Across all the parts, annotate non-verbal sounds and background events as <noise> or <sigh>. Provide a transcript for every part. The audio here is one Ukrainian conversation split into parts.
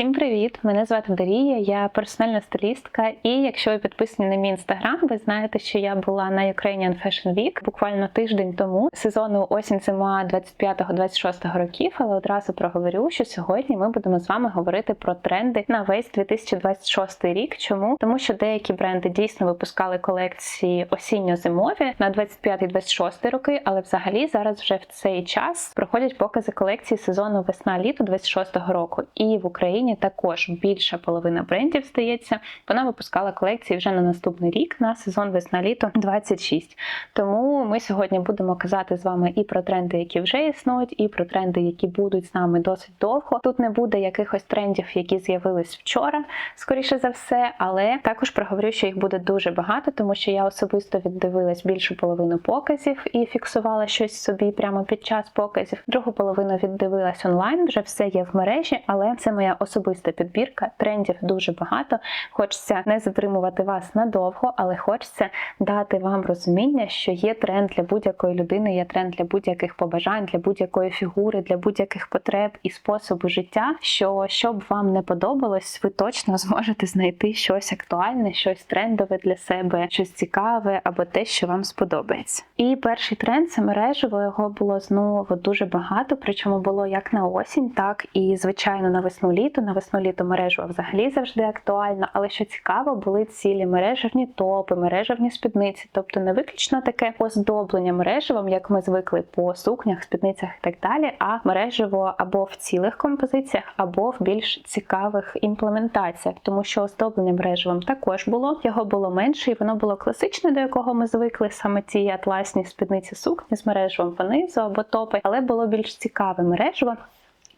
Всім привіт! Мене звати Дарія, я персональна стилістка. І якщо ви підписані на мій інстаграм, ви знаєте, що я була на Ukrainian Fashion Week буквально тиждень тому сезону осінь зима 25-26 років. Але одразу проговорю, що сьогодні ми будемо з вами говорити про тренди на весь 2026 рік. Чому? Тому що деякі бренди дійсно випускали колекції осінньо-зимові на 25-26 роки, але взагалі зараз вже в цей час проходять покази колекції сезону весна-літо 26-го року. І в Україні також більша половина брендів здається, вона випускала колекції вже на наступний рік на сезон весна-літо 26. Тому ми сьогодні будемо казати з вами і про тренди, які вже існують, і про тренди, які будуть з нами досить довго. Тут не буде якихось трендів, які з'явились вчора, скоріше за все, але також проговорю, що їх буде дуже багато, тому що я особисто віддивилась більшу половину показів і фіксувала щось собі прямо під час показів. Другу половину віддивилась онлайн, вже все є в мережі, але це моя особиста підбірка. Трендів дуже багато. Хочеться не затримувати вас надовго, але хочеться дати вам розуміння, що є тренд для будь-якої людини, є тренд для будь-яких побажань, для будь-якої фігури, для будь-яких потреб і способу життя. Що щоб вам не подобалось, ви точно зможете знайти щось актуальне, щось трендове для себе, щось цікаве або те, що вам сподобається. І перший тренд це мережево. Його було знову дуже багато, причому було як на осінь, так і звичайно на весну літо. На весну літо мережево взагалі завжди актуально. Але що цікаво, були цілі мережевні топи, мережевні спідниці, тобто не виключно таке оздоблення мережевим, як ми звикли по сукнях, спідницях і так далі, а мережево або в цілих композиціях, або в більш цікавих імплементаціях, тому що оздоблення мережевим також було. Його було менше, і воно було класичне, до якого ми звикли саме ті атласні спідниці сукні з мережевим понизу або топи, але було більш цікаве мережево.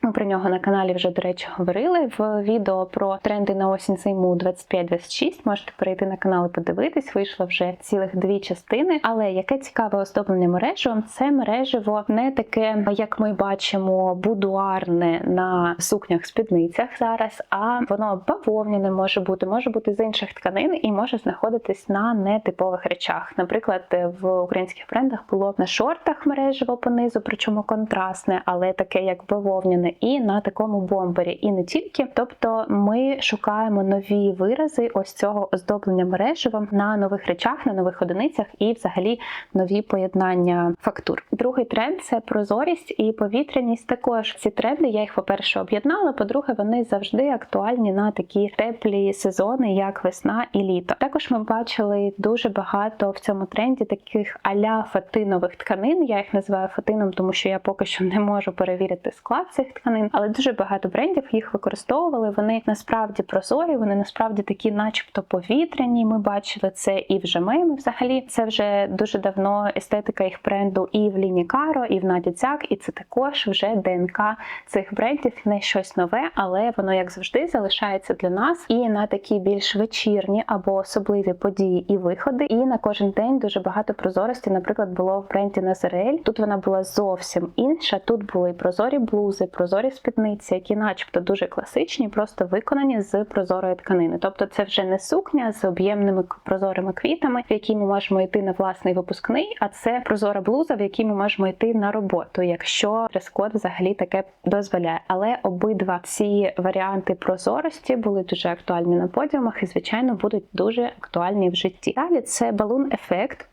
Ми про нього на каналі вже, до речі, говорили в відео про тренди на осінь зиму 25-26. Можете перейти на канал і подивитись. Вийшло вже цілих дві частини. Але яке цікаве оздоблення мережевим, це мережево не таке, як ми бачимо, будуарне на сукнях-спідницях зараз, а воно бавовняне може бути, може бути з інших тканин і може знаходитись на нетипових речах. Наприклад, в українських брендах було на шортах мережево понизу, причому контрастне, але таке як бавовняне і на такому бомбері, і не тільки. Тобто ми шукаємо нові вирази ось цього оздоблення мережевим на нових речах, на нових одиницях і, взагалі, нові поєднання фактур. Другий тренд це прозорість і повітряність. Також ці тренди я їх, по-перше, об'єднала. По-друге, вони завжди актуальні на такі теплі сезони, як весна і літо. Також ми бачили дуже багато в цьому тренді таких аля фатинових тканин. Я їх називаю фатином, тому що я поки що не можу перевірити склад цих тканин тканин, але дуже багато брендів їх використовували. Вони насправді прозорі, вони насправді такі, начебто, повітряні. Ми бачили це і в Жемеймі. Взагалі це вже дуже давно естетика їх бренду і в Ліні Каро, і в Наді Цяк, і це також вже ДНК цих брендів, не щось нове, але воно як завжди залишається для нас і на такі більш вечірні або особливі події і виходи. І на кожен день дуже багато прозорості. Наприклад, було в бренді Назарель. Тут вона була зовсім інша. Тут були прозорі блузи, прозорі спідниці, які, начебто, дуже класичні, просто виконані з прозорої тканини. Тобто, це вже не сукня з об'ємними прозорими квітами, в які ми можемо йти на власний випускний, а це прозора блуза, в якій ми можемо йти на роботу, якщо дрес-код взагалі таке дозволяє. Але обидва ці варіанти прозорості були дуже актуальні на подіумах і, звичайно, будуть дуже актуальні в житті. Далі це балун ефект.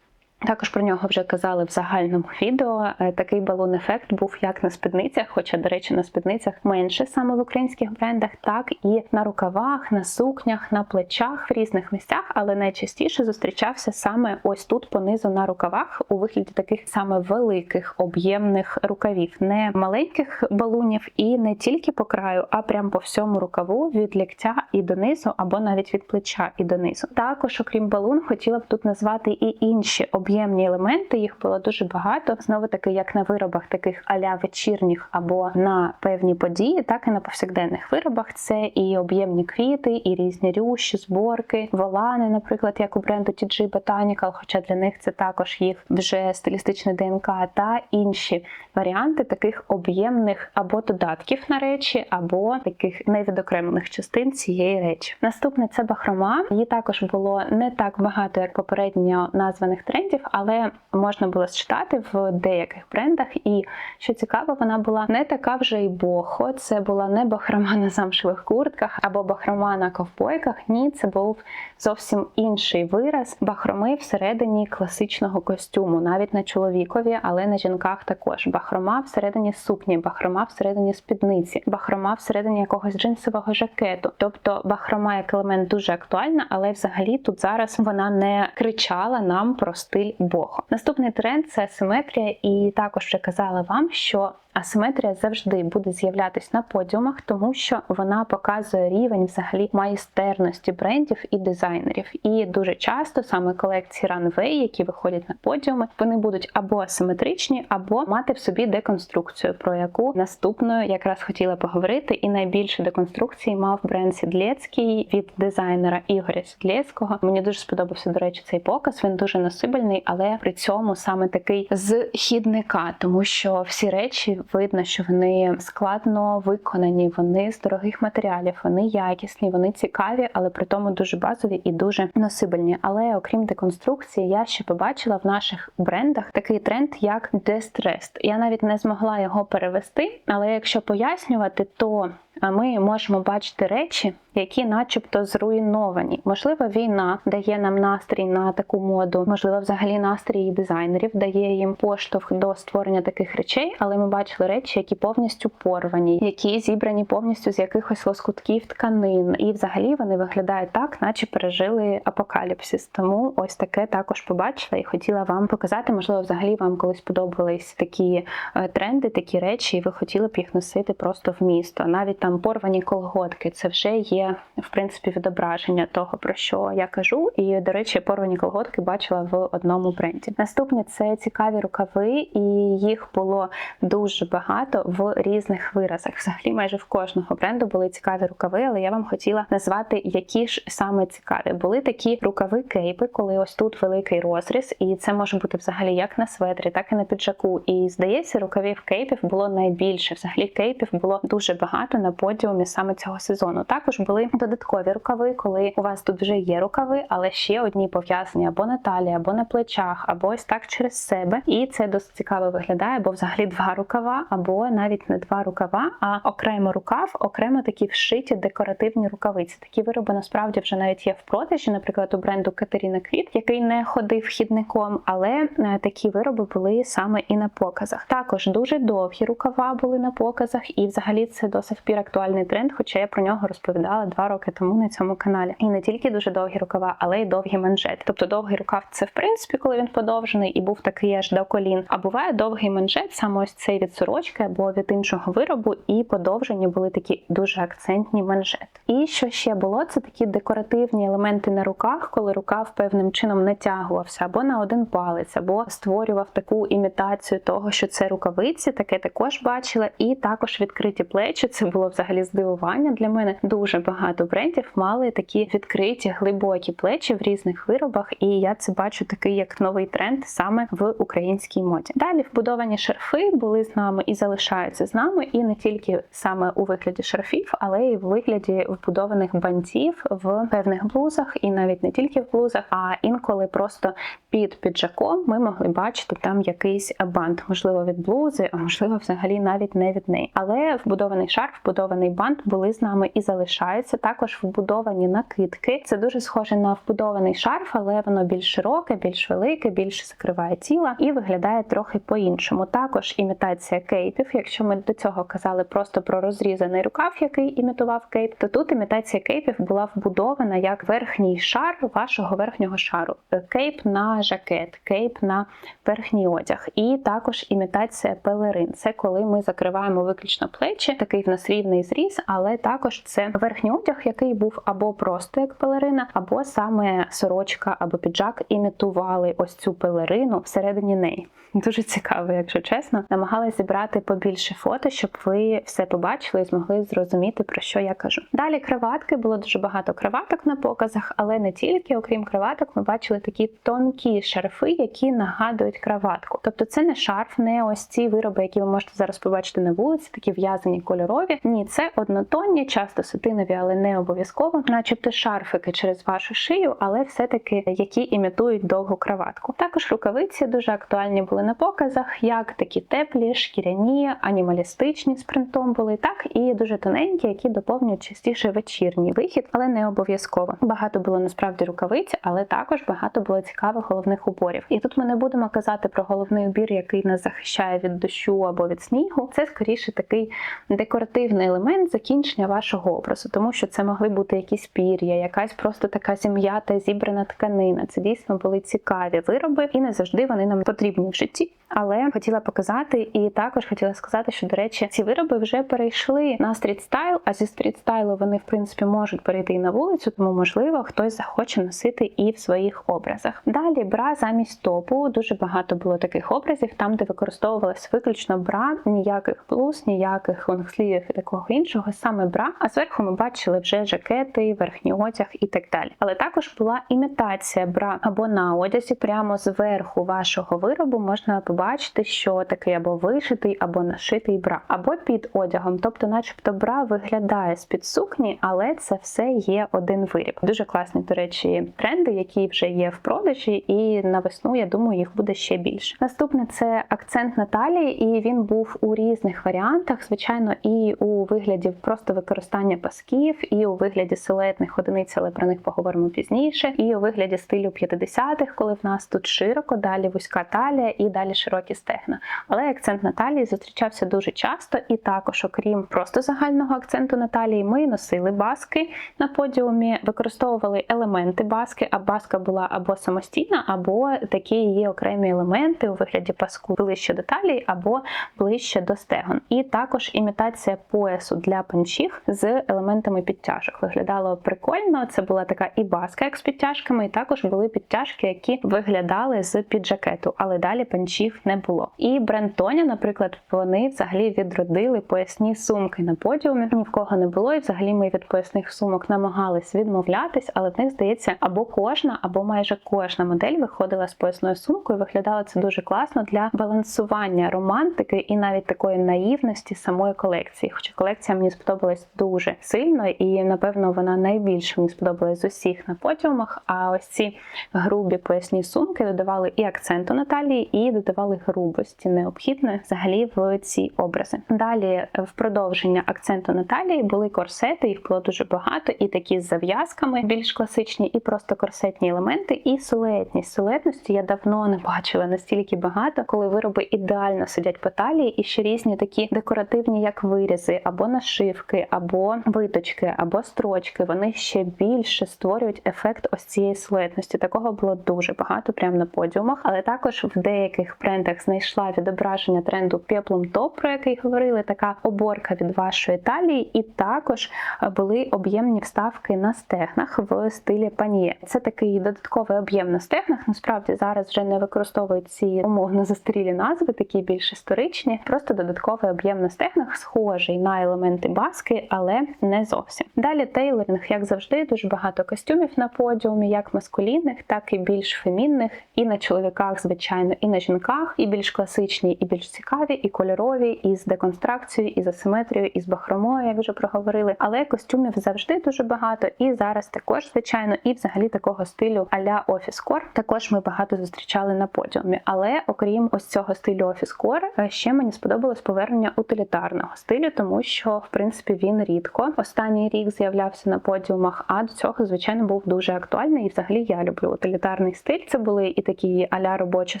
Також про нього вже казали в загальному відео. Е, такий балон-ефект був як на спідницях, хоча, до речі, на спідницях менше саме в українських брендах, так і на рукавах, на сукнях, на плечах в різних місцях, але найчастіше зустрічався саме ось тут понизу на рукавах у вигляді таких саме великих об'ємних рукавів, не маленьких балунів і не тільки по краю, а прям по всьому рукаву від ліктя і донизу, або навіть від плеча і донизу. Також, окрім балун, хотіла б тут назвати і інші об'ємні об'ємні елементи, їх було дуже багато. Знову таки, як на виробах таких аля вечірніх або на певні події, так і на повсякденних виробах. Це і об'ємні квіти, і різні рющі, зборки, волани, наприклад, як у бренду TG Botanical, хоча для них це також їх вже стилістичне ДНК, та інші варіанти таких об'ємних або додатків на речі, або таких невідокремлених частин цієї речі. Наступне це бахрома. Її також було не так багато, як попередньо названих трендів брендів, але можна було считати в деяких брендах. І що цікаво, вона була не така вже й бохо. Це була не бахрома на замшевих куртках або бахрома на ковбойках. Ні, це був зовсім інший вираз бахроми всередині класичного костюму, навіть на чоловікові, але на жінках також. Бахрома всередині сукні, бахрома всередині спідниці, бахрома всередині якогось джинсового жакету. Тобто бахрома як елемент дуже актуальна, але взагалі тут зараз вона не кричала нам про стиль бохо. Наступний тренд це симетрія, і також вже казала вам, що Асиметрія завжди буде з'являтися на подіумах, тому що вона показує рівень взагалі майстерності брендів і дизайнерів. І дуже часто саме колекції Runway, які виходять на подіуми, вони будуть або асиметричні, або мати в собі деконструкцію, про яку наступною якраз хотіла поговорити. І найбільше деконструкції мав бренд Сідлецький від дизайнера Ігоря Сідлецького. Мені дуже сподобався, до речі, цей показ. Він дуже насибельний, але при цьому саме такий з хідника, тому що всі речі видно, що вони складно виконані, вони з дорогих матеріалів, вони якісні, вони цікаві, але при тому дуже базові і дуже носибельні. Але окрім деконструкції, я ще побачила в наших брендах такий тренд, як дестрест. Я навіть не змогла його перевести, але якщо пояснювати, то ми можемо бачити речі, які, начебто, зруйновані. Можливо, війна дає нам настрій на таку моду, можливо, взагалі настрій дизайнерів дає їм поштовх до створення таких речей, але ми бачили речі, які повністю порвані, які зібрані повністю з якихось лоскутків тканин, і взагалі вони виглядають так, наче пережили апокаліпсис. Тому ось таке також побачила і хотіла вам показати. Можливо, взагалі вам колись подобались такі е, тренди, такі речі, і ви хотіли б їх носити просто в місто. Навіть там порвані колготки, це вже є в принципі відображення того, про що я кажу. І, до речі, порвані колготки бачила в одному бренді. Наступне це цікаві рукави, і їх було дуже багато в різних виразах. Взагалі, майже в кожного бренду були цікаві рукави, але я вам хотіла назвати, які ж саме цікаві. Були такі рукави кейпи, коли ось тут великий розріз, і це може бути взагалі як на светрі, так і на піджаку. І здається, рукавів кейпів було найбільше. Взагалі кейпів було дуже багато на подіумі саме цього сезону. Також були додаткові рукави, коли у вас тут вже є рукави, але ще одні пов'язані або на талії, або на плечах, або ось так через себе. І це досить цікаво виглядає, бо взагалі два рукава, або навіть не два рукава, а окремо рукав, окремо такі вшиті декоративні рукавиці. Такі вироби насправді вже навіть є в продажі, наприклад, у бренду Катерина Квіт, який не ходив хідником, але е, такі вироби були саме і на показах. Також дуже довгі рукава були на показах, і взагалі це до сих пір актуальний тренд, хоча я про нього розповідала два роки тому на цьому каналі. І не тільки дуже довгі рукава, але й довгі манжети. Тобто довгий рукав це в принципі, коли він подовжений і був такий аж до колін. А буває довгий манжет, саме ось цей від сорочки або від іншого виробу, і подовжені були такі дуже акцентні манжети. І що ще було? Це такі декоративні елементи на руках, коли рукав певним чином натягувався або на один палець, або створював таку імітацію того, що це рукавиці. Таке також бачила. І також відкриті плечі. Це було взагалі здивування для мене. Дуже багато брендів мали такі відкриті глибокі плечі в різних виробах, і я це бачу такий як новий тренд саме в українській моді. Далі вбудовані шарфи були з нами і залишаються з нами, і не тільки саме у вигляді шарфів, але й в вигляді вбудованих бантів в певних блузах, і навіть не тільки в блузах, а інколи просто під піджаком ми могли бачити там якийсь бант, можливо, від блузи, а можливо, взагалі навіть не від неї. Але вбудований шарф, вбудований бант були з нами і залишаються. Також вбудовані накидки. Це дуже схоже на вбудований шарф, але воно більш широке, більш велике, більше закриває тіло і виглядає трохи по-іншому. Також імітація кейпів. Якщо ми до цього казали просто про розрізаний рукав, який імітував кейп, то тут імітація кейпів була вбудована як верхній шар вашого верхнього шару. Кейп на жакет, кейп на верхній одяг, і також імітація пелерин. Це коли ми закриваємо виключно плечі, такий в нас рівний зріз, але також це верхній одяг, який був або просто як пелерина, або саме сорочка або піджак імітували ось цю пелерину всередині неї. <laughs> Дуже цікаво, якщо чесно. Намагалася обрати побільше фото, щоб ви все побачили і змогли зрозуміти, про що я кажу. Далі краватки було дуже багато краваток на показах, але не тільки, окрім краваток, ми бачили такі тонкі шарфи, які нагадують краватку. Тобто це не шарф, не ось ці вироби, які ви можете зараз побачити на вулиці, такі в'язані кольорові. Ні, це однотонні, часто сатинові, але не обов'язково, начебто шарфики через вашу шию, але все-таки які імітують довгу краватку. Також рукавиці дуже актуальні були на показах, як такі теплі, шкіряні, анімалістичні з принтом були, так і дуже тоненькі, які доповнюють частіше вечірній вихід, але не обов'язково. Багато було насправді рукавиць, але також багато було цікавих головних уборів. І тут ми не будемо казати про головний убір, який нас захищає від дощу або від снігу. Це скоріше такий декоративний елемент закінчення вашого образу, тому що це могли бути якісь пір'я, якась просто така зім'ята зібрана тканина. Це дійсно були цікаві вироби, і не завжди вони нам потрібні в житті. Але хотіла показати і також хотіла сказати, що до речі, ці вироби вже перейшли на стрітстайл, а зі стрітстайлу вони в принципі можуть перейти і на вулицю, тому можливо хтось захоче носити і в своїх образах. Далі бра замість топу дуже багато було таких образів, там де використовувалась виключно бра, ніяких блуз, ніяких лонгслівів і такого іншого, саме бра. А зверху ми бачили вже жакети, верхній одяг і так далі. Але також була імітація бра або на одязі, прямо зверху вашого виробу можна побачити, що такий або вишитий, або нашитий бра, або під одягом. Тобто, начебто, бра виглядає з під сукні, але це все є один виріб. Дуже класні, до речі, тренди, які вже є в продажі, і на весну, я думаю, їх буде ще більше. Наступне це акцент на талії, і він був у різних варіантах, звичайно, і у вигляді просто використання пасків, і у вигляді силуетних одиниць, але про них поговоримо пізніше, і у вигляді стилю 50-х, коли в нас тут широко, далі вузька талія і далі широкі стегна. Але акцент на талії зустрічався дуже часто, і також, окрім просто загального акценту на талії, ми носили баски на подіумі, використовували елементи баски, а баска була або самостійна, або такі її окремі елементи у вигляді паску ближче до талії, або ближче до стегон. І також імітація поясу для панчіх з елементами підтяжок. Виглядало прикольно. Це була така і баска, як з підтяжками, і також були підтяжки, які виглядали з під жакету, але далі панчів не було. І бренд Тоня, наприклад, вони взагалі відродили поясні сумки на подіумі. Ні в кого не було, і взагалі ми від поясних сумок намагались відмовлятись, але в них здається, або кожна, або майже кожна модель виходила з поясною сумкою. Виглядало це дуже класно для балансування романтики і навіть такої наївності самої колекції. Хоча колекція мені сподобалась дуже сильно, і напевно вона найбільше мені сподобалась з усіх на подіумах. А ось ці грубі поясні сумки додавали і акценту на талії, і додавали грубості необхідної взагалі в ці образи. Далі, в продовження акценту на талії були корсети, їх було дуже багато, і такі з зав'язками більш класичні, і просто корсетні елементи, і силуетність. Силуетності я давно не бачила настільки багато, коли вироби ідеально сидять по талії, і ще різні такі декоративні, як вирізи, або нашивки, або виточки, або строчки. Вони ще більше створюють ефект ось цієї силуетності. Такого було дуже багато прямо на подіумах, але також в деяких брендах знайшла відображення тренду пеплом топ, про який говорили, така оборка від вашої талії, і також були об'ємні вставки на стегнах в стилі паніє. Це такий додатковий об'єм на стегнах. Насправді зараз вже не використовують ці умовно застарілі назви, такі більш історичні. Просто додатковий об'єм на стегнах, схожий на елементи баски, але не зовсім. Далі тейлоринг, як завжди, дуже багато костюмів на подіумі, як маскулінних, так і більш фемінних, і на чоловіках, звичайно, і на жінках, і більш класичні, і більш цікаві, і кольорові, і з деконстракцією, і з асиметрією, і з бахромою, як вже проговорили. Але костюмів завжди дуже багато, і зараз також, звичайно, і взагалі такого стилю а-ля офіскор. Також ми багато зустрічали на подіумі. Але окрім ось цього стилю офіскор, ще мені сподобалось повернення утилітарного стилю, тому що в принципі він рідко останній рік з'являвся на подіумах. А до цього, звичайно, був дуже актуальний. І взагалі я люблю утилітарний стиль. Це були і такі аля робочі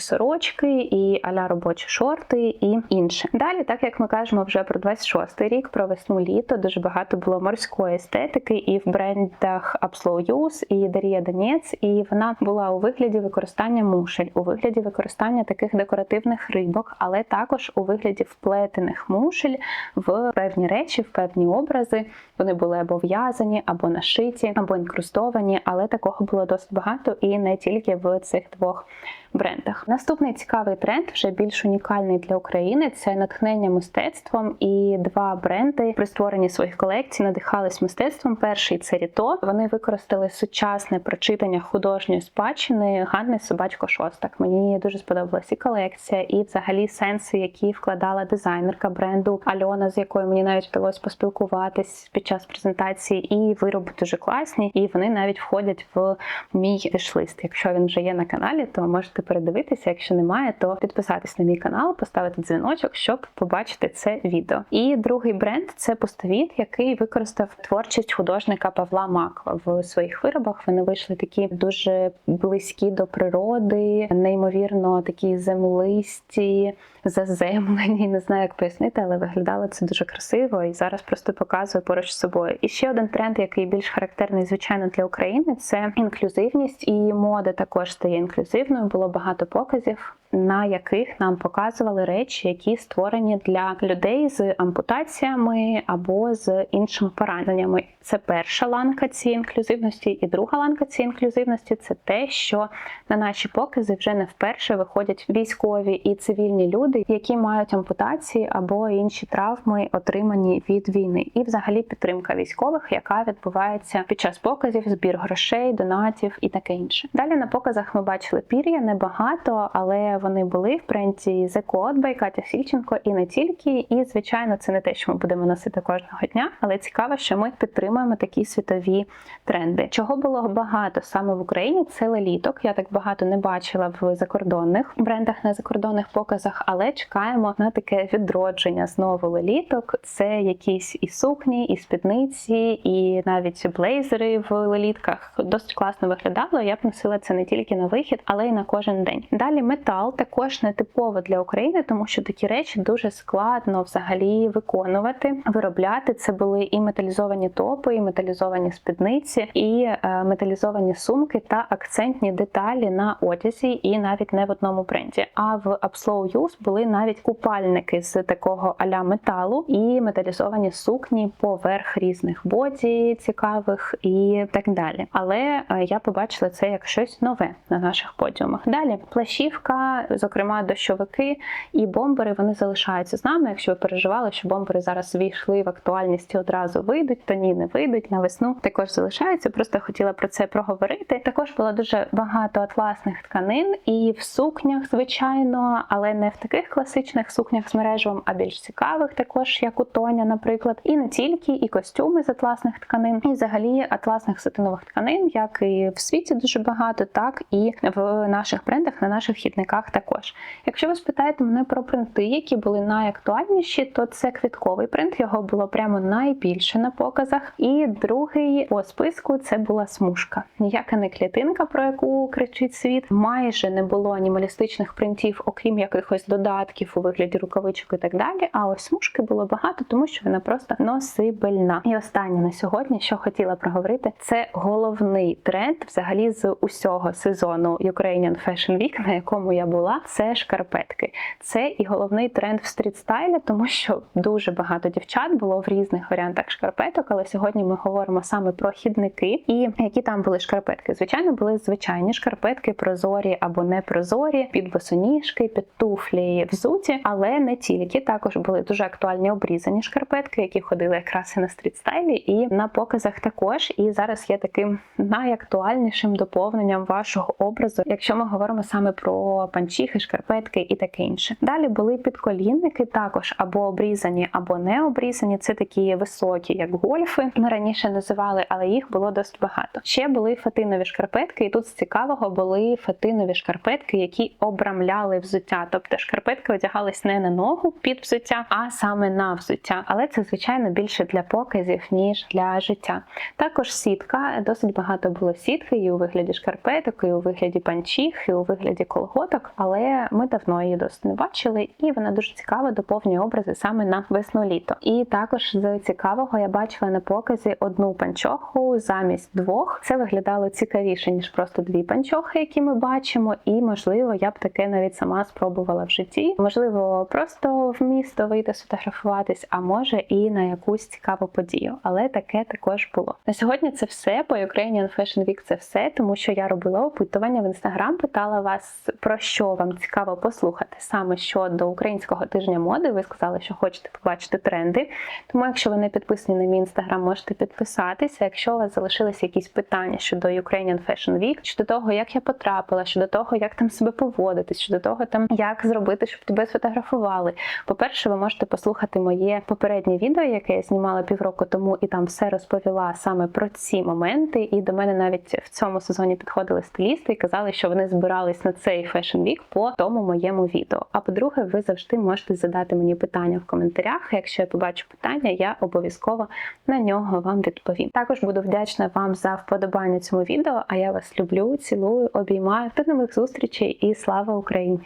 сорочки, і аля робочі шорти, і інше. Далі, так як ми кажемо вже про 26-й рік, про весну літо, дуже багато було морської естетики, і в брендах Upslow Use, і Дарія Донець, і вона була у вигляді використання мушель, у вигляді використання таких декоративних рибок, але також у вигляді вплетених мушель в певні речі, в певні образи. Вони були або в'язані, або нашиті, або інкрустовані, але такого було досить багато і не тільки в цих двох брендах. Наступний цікавий тренд, вже більш унікальний для України. Це натхнення мистецтвом. І два бренди при створенні своїх колекцій надихались мистецтвом. Перший це Ріто. Вони використали сучасне прочитання художньої спадщини Ганни Собачко Шостак. Мені дуже сподобалася і колекція, і взагалі сенси, які вкладала дизайнерка бренду Альона, з якою мені навіть вдалося поспілкуватись під час презентації. І вироби дуже класні, і вони навіть входять в мій вішлист. Якщо він вже є на каналі, то можете передивитися. Якщо немає, то підписатись на мій канал, поставити дзвіночок, щоб побачити це відео. І другий бренд це пустовіт, який використав творчість художника Павла Маква в своїх виробах. Вони вийшли такі дуже близькі до природи, неймовірно такі землисті, заземлені. Не знаю, як пояснити, але виглядало це дуже красиво і зараз просто показую поруч з собою. І ще один тренд, який більш характерний, звичайно, для України, це інклюзивність і мода також стає інклюзивною. Було багато показів. На яких нам показували речі, які створені для людей з ампутаціями або з іншими пораненнями. Це перша ланка цієї інклюзивності, і друга ланка цієї інклюзивності це те, що на наші покази вже не вперше виходять військові і цивільні люди, які мають ампутації або інші травми, отримані від війни, і взагалі підтримка військових, яка відбувається під час показів, збір грошей, донатів і таке інше. Далі на показах ми бачили пір'я небагато, але вони були в бренді The Code by Катя Сільченко і не тільки. І звичайно, це не те, що ми будемо носити кожного дня, але цікаво, що ми підтримуємо такі світові тренди. Чого було багато саме в Україні? Це леліток. Я так багато не бачила в закордонних брендах на закордонних показах, але чекаємо на таке відродження знову леліток. Це якісь і сукні, і спідниці, і навіть блейзери в лелітках. Досить класно виглядало. Я б носила це не тільки на вихід, але й на кожен день. Далі метал також не типово для України, тому що такі речі дуже складно взагалі виконувати, виробляти. Це були і металізовані топи, і металізовані спідниці, і е, металізовані сумки та акцентні деталі на одязі, і навіть не в одному бренді. А в Upslow Use були навіть купальники з такого аля металу і металізовані сукні поверх різних боді цікавих і так далі. Але е, я побачила це як щось нове на наших подіумах. Далі плащівка, зокрема дощовики і бомбери, вони залишаються з нами. Якщо ви переживали, що бомбери зараз війшли в актуальність і одразу вийдуть, то ні, не вийдуть на весну. Також залишаються. Просто хотіла про це проговорити. Також було дуже багато атласних тканин і в сукнях, звичайно, але не в таких класичних сукнях з мережевим, а більш цікавих, також як у Тоня, наприклад, і не тільки, і костюми з атласних тканин, і взагалі атласних сатинових тканин, як і в світі дуже багато, так і в наших брендах, на наших хідниках також. Якщо ви спитаєте мене про принти, які були найактуальніші, то це квітковий принт. Його було прямо найбільше на показах. І другий по списку це була смужка. Ніяка не клітинка, про яку кричить світ. Майже не було анімалістичних принтів, окрім якихось додатків у вигляді рукавичок і так далі. А ось смужки було багато, тому що вона просто носибельна. І останнє на сьогодні, що хотіла проговорити, це головний тренд взагалі з усього сезону Ukrainian Fashion Week, на якому я була. Це шкарпетки. Це і головний тренд в стрітстайлі, тому що дуже багато дівчат було в різних варіантах шкарпеток. Але сьогодні ми говоримо саме про хідники. І які там були шкарпетки? Звичайно, були звичайні шкарпетки, прозорі або не прозорі, під босоніжки, під туфлі взуті, але не тільки. Також були дуже актуальні обрізані шкарпетки, які ходили якраз і на стрітстайлі, і на показах також. І зараз є таким найактуальнішим доповненням вашого образу, якщо ми говоримо саме про панчіхи, шкарпетки і таке інше. Далі були підколінники, також або обрізані, або не обрізані. Це такі високі, як гольфи. Ми раніше називали, але їх було досить багато. Ще були фатинові шкарпетки, і тут з цікавого були фатинові шкарпетки, які обрамляли взуття. Тобто шкарпетки одягались не на ногу під взуття, а саме на взуття. Але це звичайно більше для показів ніж для життя. Також сітка досить багато було сітки і у вигляді шкарпеток, і у вигляді панчіх, і у вигляді колготок. Але ми давно її досить не бачили, і вона дуже цікаво доповнює образи саме на весну-літо. І також з цікавого я бачила на показі одну панчоху замість двох. Це виглядало цікавіше ніж просто дві панчохи, які ми бачимо. І можливо, я б таке навіть сама спробувала в житті. Можливо, просто в місто вийти сфотографуватись, а може і на якусь цікаву подію. Але таке також було. На сьогодні це все. По Ukrainian Fashion Week це все, тому що я робила опитування в інстаграм, питала вас про що вам цікаво послухати саме щодо українського тижня моди. Ви сказали, що хочете побачити тренди. Тому, якщо ви не підписані на мій інстаграм, можете підписатися. Якщо у вас залишилися якісь питання щодо Ukrainian Fashion Week, щодо того, як я потрапила, щодо того, як там себе поводити, щодо того, там як зробити, щоб тебе сфотографували. По-перше, ви можете послухати моє попереднє відео, яке я знімала півроку тому, і там все розповіла саме про ці моменти. І до мене навіть в цьому сезоні підходили стилісти і казали, що вони збирались на цей Fashion Week по тому моєму відео. А по-друге, ви завжди можете задати мені питання в коментарях. Якщо я побачу питання, я обов'язково на нього вам відповім. Також буду вдячна вам за вподобання цьому відео. А я вас люблю, цілую, обіймаю. До нових зустрічей і слава Україні!